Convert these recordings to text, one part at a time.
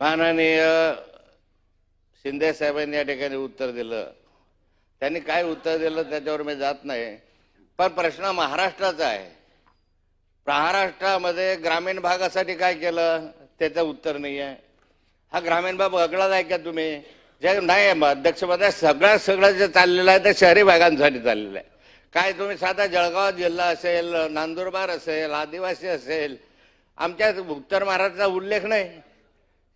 माननीय शिंदे साहेबांनी या ठिकाणी उत्तर दिलं. त्यांनी काय उत्तर दिलं त्याच्यावर मी जात नाही. पण प्रश्न महाराष्ट्राचा आहे. महाराष्ट्रामध्ये ग्रामीण भागासाठी काय केलं त्याचं उत्तर नाही आहे हा ग्रामीण भाग वगळाच आहे का तुम्ही? जे नाही अध्यक्षमध्ये सगळ्यात सगळं जे चाललेलं आहे ते शहरी भागांसाठी चाललेलं आहे. काय तुम्ही साधा जळगाव जिल्हा असेल नांदुरबार असेल आदिवासी असेल आमच्या उत्तर महाराष्ट्राचा उल्लेख नाही.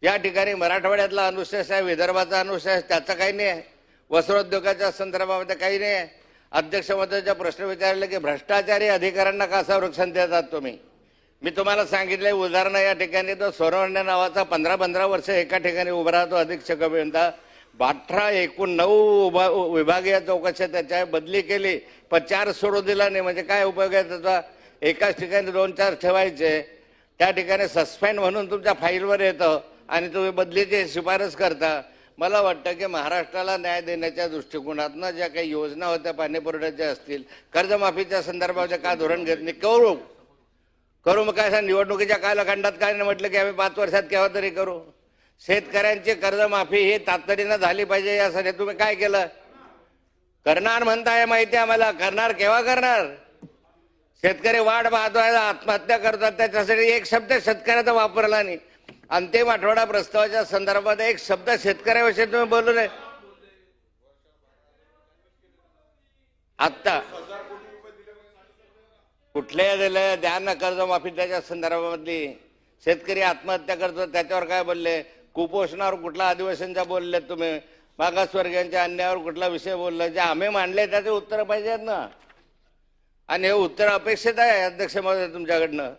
या ठिकाणी मराठवाड्यातला अनुशेष आहे विदर्भाचा अनुशेष त्याचा काही नाही आहे. वस्त्रोद्योगाच्या संदर्भामध्ये काही नाही आहे. अध्यक्ष महोदयाचा प्रश्न विचारले की भ्रष्टाचारी अधिकाऱ्यांना का संरक्षण देतात तुम्ही? मी तुम्हाला सांगितले उदाहरण या ठिकाणी तो सोरवण्या नावाचा पंधरा पंधरा वर्ष एका ठिकाणी उभा राहतो अधीक्षक अभियंता. अठरा एकूण नऊ उभा विभागीय चौकशा त्याच्या बदली केली. पण चार सोडू दिला नाही म्हणजे काय उपयोग आहे त्याचा? एकाच ठिकाणी दोन चार ठेवायचे. त्या ठिकाणी सस्पेंड म्हणून तुमच्या फाईलवर येतं. आणि तुम्ही बदलीची शिफारस करता मला वाटतं की महाराष्ट्राला न्याय देण्याच्या दृष्टिकोनातनं ज्या काही योजना होत्या पाणी पुरवठ्याच्या असतील कर्जमाफीच्या संदर्भात का धोरण घेत नाही करू. करू मग काय सांग निवडणुकीच्या कालखंडात काय नाही म्हटलं की आम्ही पाच वर्षात केव्हा तरी करू? शेतकऱ्यांची कर्जमाफी ही तातडीनं झाली पाहिजे यासाठी तुम्ही काय केलं? करणार म्हणताय माहिती आम्हाला. करणार केव्हा करणार? शेतकरी वाट पाहतोय आत्महत्या करतात त्याच्यासाठी एक शब्द शेतकऱ्याचा वापरला नाही. अंतिम आठवडा प्रस्तावाच्या संदर्भात एक शब्द शेतकऱ्याविषयी तुम्ही बोलू नये. आत्ता. कुठल्या दिलं द्या ना कर्जमाफी त्याच्या संदर्भामधली. शेतकरी आत्महत्या करतो त्याच्यावर काय बोलले? कुपोषणावर कुठला आदिवासींचा बोलले तुम्ही? मागासवर्गीयांच्या अन्यायावर कुठला विषय बोलला? जे आम्ही मांडले त्याचे उत्तर पाहिजेत ना. आणि हे उत्तर अपेक्षित आहे अध्यक्ष महोदय तुमच्याकडनं.